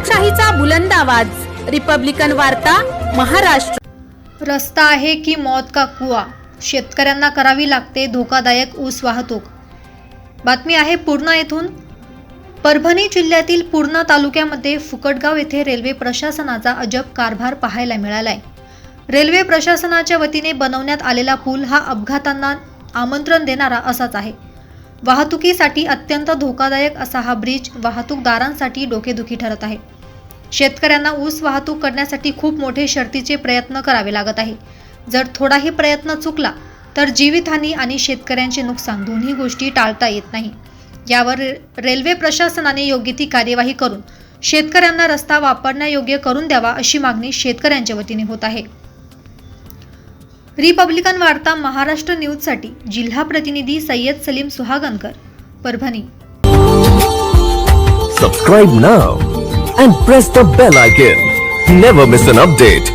लोकशाहीचा बुलंद आवाज. रिपब्लिकन वार्ता महाराष्ट्र. रस्ता आहे की मौत का कुवा शेतकऱ्यांना करावी लागते धोकादायक ऊस वाहतूक. बातमी आहे पूर्णा येथून. परभणी जिल्ह्यातील पूर्णा तालुक्यामध्ये फुकटगाव येथे रेल्वे प्रशासनाचा अजब कारभार पाहायला मिळालाय. रेल्वे प्रशासनाच्या वतीने बनवण्यात आलेला पूल हा अपघातांना आमंत्रण देणारा असाच आहे. वाहतुकीसाठी अत्यंत धोकादायक असा हा ब्रिज वाहतूकदारांसाठी डोकेदुखी ठरत आहे. शेतकऱ्यांना ऊस वाहतूक करण्यासाठी खूप मोठे शर्तीचे प्रयत्न करावे लागत आहे. जर थोडाही प्रयत्न चुकला तर जीवितहानी आणि शेतकऱ्यांचे नुकसान दोन्ही गोष्टी टाळता येत नाही. यावर रे- रेल्वे प्रशासनाने योग्य ती कार्यवाही करून शेतकऱ्यांना रस्ता वापरण्यायोग्य करून द्यावा अशी मागणी शेतकऱ्यांच्या वतीने होत आहे. रिपब्लिकन वार्ता महाराष्ट्र न्यूजसाठी जिल्हा प्रतिनिधी सय्यद सलीम सुहागनकर परभणी. सबस्क्राईब ना and press the bell icon never miss an update